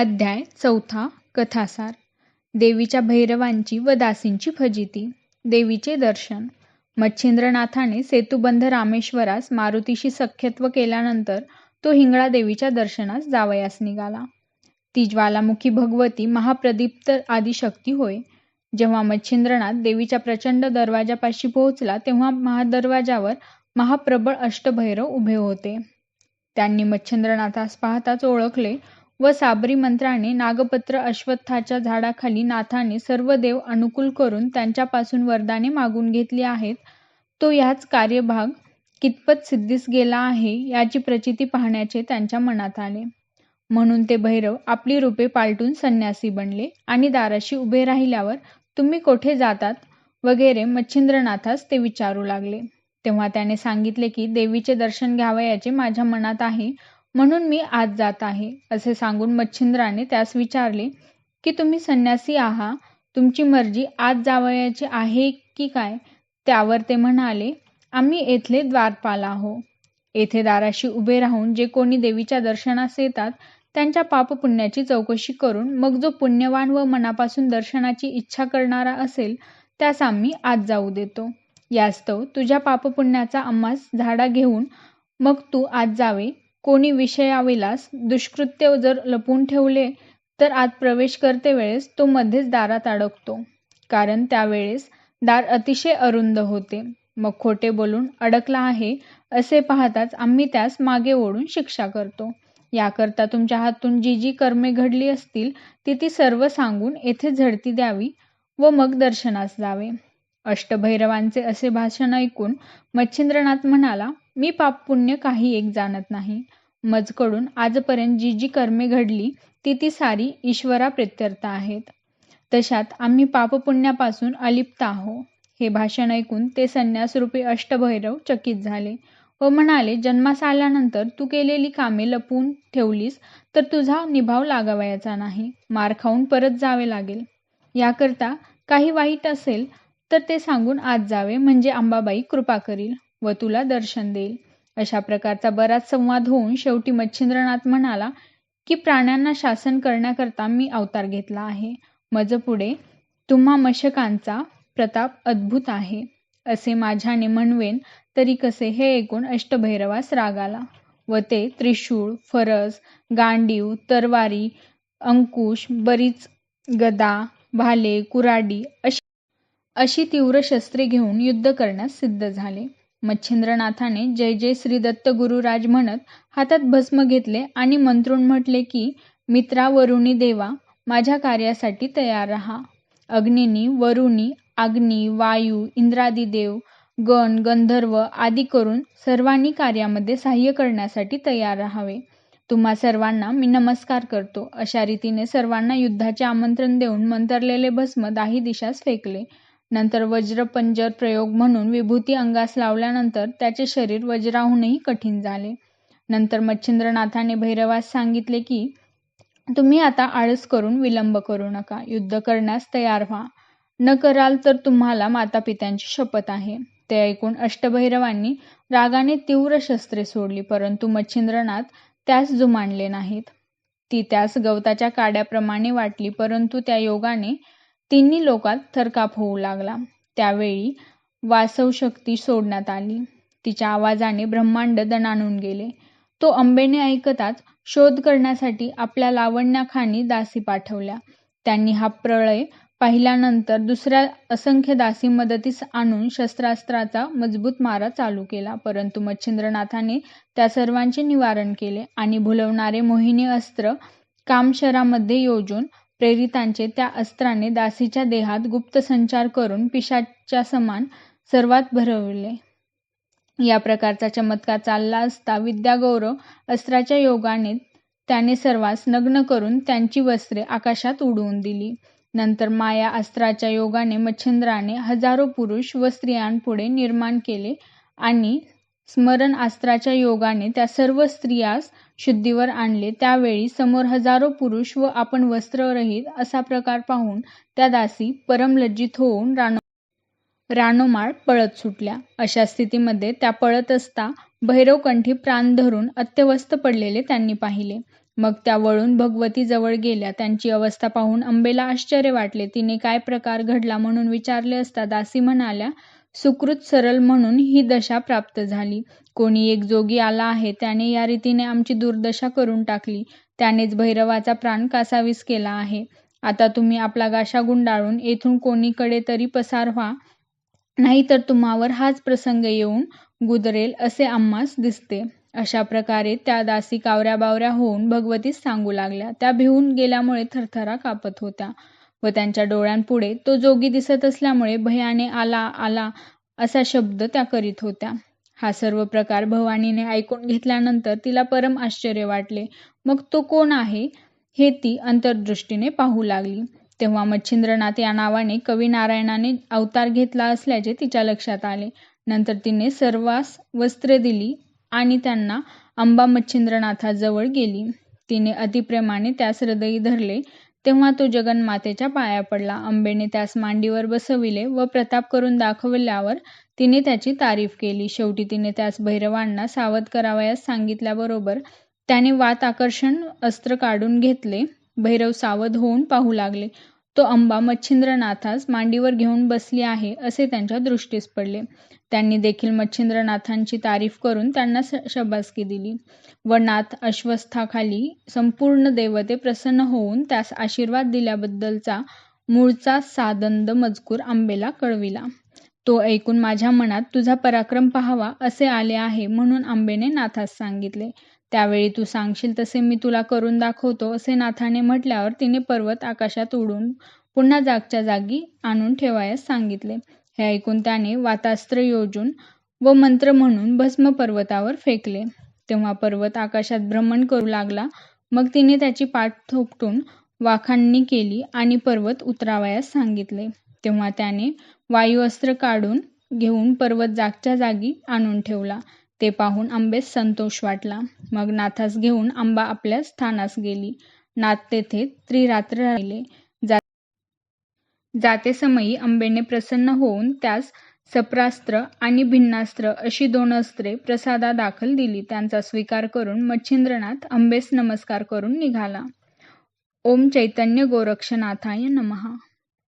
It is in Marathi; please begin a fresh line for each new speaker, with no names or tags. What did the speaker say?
अध्याय चौथा कथासार. देवीच्या भैरवांची व दासींची फजिती. देवीचे दर्शन. मच्छिंद्रनाथाने सेतुबंध रामेश्वरास मारुतीशी सख्यत्व केल्यानंतर तो हिंगळा देवीच्या दर्शनास जावयास निघाला. ती ज्वालामुखी भगवती महाप्रदीप्त आदिशक्ती होय. जेव्हा मच्छिंद्रनाथ देवीच्या प्रचंड दरवाजापाशी पोहोचला तेव्हा महादरवाजावर महाप्रबळ अष्टभैरव उभे होते. त्यांनी मच्छिंद्रनाथास पाहताच ओळखले व साबरी मंत्राने नागपत्र अश्वत्थाच्या झाडाखाली नाथाने सर्व देव अनुकूल करून त्यांच्यापासून वरदाने मागून घेतली आहेत. तो याच कार्यभाग कितपत सिद्धीस गेला आहे याची प्रचिती पाहण्याचे त्यांच्या मनात आले. म्हणून ते भैरव आपली रूपे पालटून संन्यासी बनले आणि दाराशी उभे राहिल्यावर तुम्ही कोठे जातात? वगैरे मच्छिंद्रनाथास ते विचारू लागले. तेव्हा त्याने सांगितले की देवीचे दर्शन घ्यावयाचे माझ्या मनात आहे. म्हणून मी आज जात आहे असे सांगून मच्छिंद्राने त्यास विचारले की तुम्ही संन्यासी आहात तुमची मर्जी आज जावयाची आहे की काय? त्यावर ते म्हणाले आम्ही येथले द्वारपाल आहो. येथे दाराशी उभे राहून जे कोणी देवीच्या दर्शनास येतात त्यांच्या पापपुण्याची चौकशी करून मग जो पुण्यवान व मनापासून दर्शनाची इच्छा करणारा असेल त्यास आम्ही आज जाऊ देतो. यास्तव तुझ्या पापपुण्याचा आम्हास झाडा घेऊन मग तू आज जावे. कोणी विषयाविलास दुष्कृत्य जर लपून ठेवले तर आत प्रवेश करते वेळेस तो मध्येच दारात अडकतो. कारण त्यावेळेस दार अतिशय अरुंद होते. मग खोटे बोलून अडकला आहे असे पाहताच आम्ही त्यास मागे ओढून शिक्षा करतो. याकरता तुमच्या हातून जी जी कर्मे घडली असतील ती ती सर्व सांगून येथे झडती द्यावी व मग दर्शनास जावे. अष्टभैरवांचे असे भाषण ऐकून मच्छिंद्रनाथ म्हणाला मी पाप पुण्य काही एक जाणत नाही. मजकडून आजपर्यंत जी जी कर्मे घडली ती ती सारी ईश्वरा प्रत्यर्थ आहेत. तशात आम्ही पापपुण्यापासून अलिप्त आहो. हे भाषण ऐकून ते संन्यासरूपी अष्टभैरव चकित झाले व म्हणाले जन्मास आल्यानंतर तू केलेली कामे लपवून ठेवलीस तर तुझा निभाव लागावयाचा नाही. मार खाऊन परत जावे लागेल. याकरता काही वाईट असेल तर ते सांगून आज जावे म्हणजे अंबाबाई कृपा करील. व तुला दर्शन देईल. अशा प्रकारचा बराच संवाद होऊन शेवटी मच्छिंद्रनाथ म्हणाला की प्राण्यांना शासन करण्याकरता मी अवतार घेतला आहे. मज पुढे तुम्हा मशकांचा प्रताप अद्भुत आहे. असे माझ्याने म्हणवेन तरी कसे हे ऐकून अष्टभैरवास राग आला. व ते त्रिशूळ फरस गांडीव तरवारी अंकुश बरीच गदा भाले कुराडी अशी अशी तीव्र शस्त्रे घेऊन युद्ध करण्यास सिद्ध झाले. मच्छिंद्रनाथाने जय जय श्री दत्त गुरुराज म्हणत हातात भस्म घेतले आणि मंत्रून म्हटले की मित्रा वरुणी देवा माझ्या कार्यासाठी तयार राहा. अग्निनी वरुणी अग्नी वायू इंद्रादी देव गण गंधर्व आदी करून सर्वांनी कार्यामध्ये सहाय्य करण्यासाठी तयार राहावे. तुम्हा सर्वांना मी नमस्कार करतो. अशा रीतीने सर्वांना युद्धाचे आमंत्रण देऊन मंतरलेले भस्म दाही दिशास फेकले. नंतर वज्रपंजर प्रयोग म्हणून विभूती अंगास लावल्यानंतर त्याचे शरीर वज्राहूनही कठीण झाले. नंतर मच्छिंद्रनाथाने भैरवास सांगितले की तुम्ही आता आळस करून विलंब करू नका. युद्ध करण्यास तयार व्हा. न कराल तर तुम्हाला माता पित्यांची शपथ आहे. ते ऐकून अष्टभैरवांनी रागाने तीव्र शस्त्रे सोडली परंतु मच्छिंद्रनाथ त्यास जुमानले नाहीत. ती त्यास गवताच्या काड्याप्रमाणे वाटली परंतु त्या योगाने तिन्ही लोकात थरकाप होऊ लागला. त्यावेळी वासवशक्ती सोडण्यात आली. तिच्या आवाजाने ब्रह्मांड दणाणून गेले. तो अंबेने ऐकताच शोध करण्यासाठी आपल्या लावण्याखानी दासी पाठवल्या. त्यांनी हा प्रळय पाहिल्यानंतर दुसऱ्या असंख्य दासी मदतीस आणून शस्त्रास्त्राचा मजबूत मारा चालू केला. परंतु मच्छिंद्रनाथाने त्या सर्वांचे निवारण केले आणि भुलवणारे मोहिनी अस्त्र कामशरामध्ये योजून प्रेरितांचे त्या अस्त्राने दासीच्या देहात गुप्त संचार करून पिशाच्या समान सर्वात भरवले. या प्रकारचा चमत्कार चालला असता विद्यागौरव अस्त्राच्या योगाने त्याने सर्वांस नग्न करून त्यांची वस्त्रे आकाशात उडवून दिली. नंतर माया अस्त्राच्या योगाने मच्छिंद्राने हजारो पुरुष व स्त्रियांपुढे निर्माण केले आणि स्मरण अस्त्राच्या योगाने त्या सर्व स्त्रियास शुद्धीवर आणले त्यावेळी समोर हजारो पुरुष व आपण वस्त्ररहित असा प्रकार पाहून त्या दासी परमलज्जित होऊन रानो रानोमाळ पळत सुटल्या. अशा स्थितीमध्ये त्या पळत असता भैरवकंठी प्राण धरून अत्यवस्थ पडलेले त्यांनी पाहिले. मग त्या वळून भगवती जवळ गेल्या. त्यांची अवस्था पाहून अंबेला आश्चर्य वाटले. तिने काय प्रकार घडला म्हणून विचारले असता दासी म्हणाल्या सुकृत सरल म्हणून ही दशा प्राप्त झाली. कोणी एक जोगी आला आहे त्याने या रीतीने आमची दुर्दशा करून टाकली. त्यानेच भैरवाचा प्राण कासावीस केला आहे. आता तुम्ही आपला गाशा गुंडाळून येथून कोणीकडे तरी पसार व्हा. नाहीतर तुम्हावर हाच प्रसंग येऊन गुदरेल असे आम्हास दिसते. अशा प्रकारे त्या दासी कावऱ्या बावऱ्या होऊन भगवतीस सांगू लागल्या. त्या भिवून गेल्यामुळे थरथरा कापत होत्या. व त्यांच्या डोळ्यांपुढे तो जोगी दिसत असल्यामुळे भयाने आला आला असा शब्द त्या करीत होत्या. हा सर्व प्रकार भवानीने ऐकून घेतल्यानंतर तिला परम आश्चर्य वाटले. मग तो कोण आहे? हे ती अंतर्दृष्टीने पाहू लागली. तेव्हा मच्छिंद्रनाथ या नावाने कवी नारायणाने अवतार घेतला असल्याचे तिच्या लक्षात आले. नंतर तिने सर्वास वस्त्रे दिली आणि त्यांना अंबा मच्छिंद्रनाथाजवळ गेली. तिने अतिप्रेमाने त्यास हृदयी धरले. तेव्हा तो जगन्मातेच्या पाया पडला. अंबेने त्यास मांडीवर बसविले व प्रताप करून दाखवल्यावर तिने त्याची तारीफ केली. शेवटी तिने त्यास भैरवांना सावध करावयास सांगितल्याबरोबर त्याने वात आकर्षण अस्त्र काढून घेतले. भैरव सावध होऊन पाहू लागले. तो अंबा मच्छिंद्रनाथास मांडीवर घेऊन बसली आहे असे त्यांच्या दृष्टीस पडले. त्यांनी देखील मच्छिंद्रनाथांची तारीफ करून त्यांना शबासकी दिली. व नाथ अश्वस्थाखाली संपूर्ण देवते प्रसन्न होऊन त्यास आशीर्वाद दिल्याबद्दलचा मूळचा सादंद मजकूर आंबेला कळविला. तो ऐकून माझ्या मनात तुझा पराक्रम पाहावा असे आले आहे म्हणून आंबेने नाथास सांगितले. त्यावेळी तू सांगशील तसे मी तुला करून दाखवतो असे नाथाने म्हटल्यावर तिने पर्वत आकाशात उडून पुन्हा जागच्या जागी आणून ठेवायस सांगितले. हे ऐकून त्याने वातास्त्र योजून व मंत्र म्हणून भस्म पर्वतावर फेकले. तेव्हा पर्वत आकाशात भ्रमण करू लागला. मग तिने त्याची पाठ थोपटून वाखाणणी केली आणि पर्वत उतरावयास सांगितले. तेव्हा त्याने वायुअस्त्र काढून घेऊन पर्वत जागच्या जागी आणून ठेवला. ते पाहून आंबेस संतोष वाटला. मग नाथास घेऊन आंबा आपल्या स्थानास गेली. नाथ तेथे त्रिरात्र राहिले. जाते समयी आंबेने प्रसन्न होऊन त्यास सप्रास्त्र आणि भिन्नास्त्र अशी दोन अस्त्रे प्रसादा दाखल दिली. त्यांचा स्वीकार करून मच्छिंद्रनाथ अंबेस नमस्कार करून निघाला. ओम चैतन्य गोरक्षनाथाय नमहा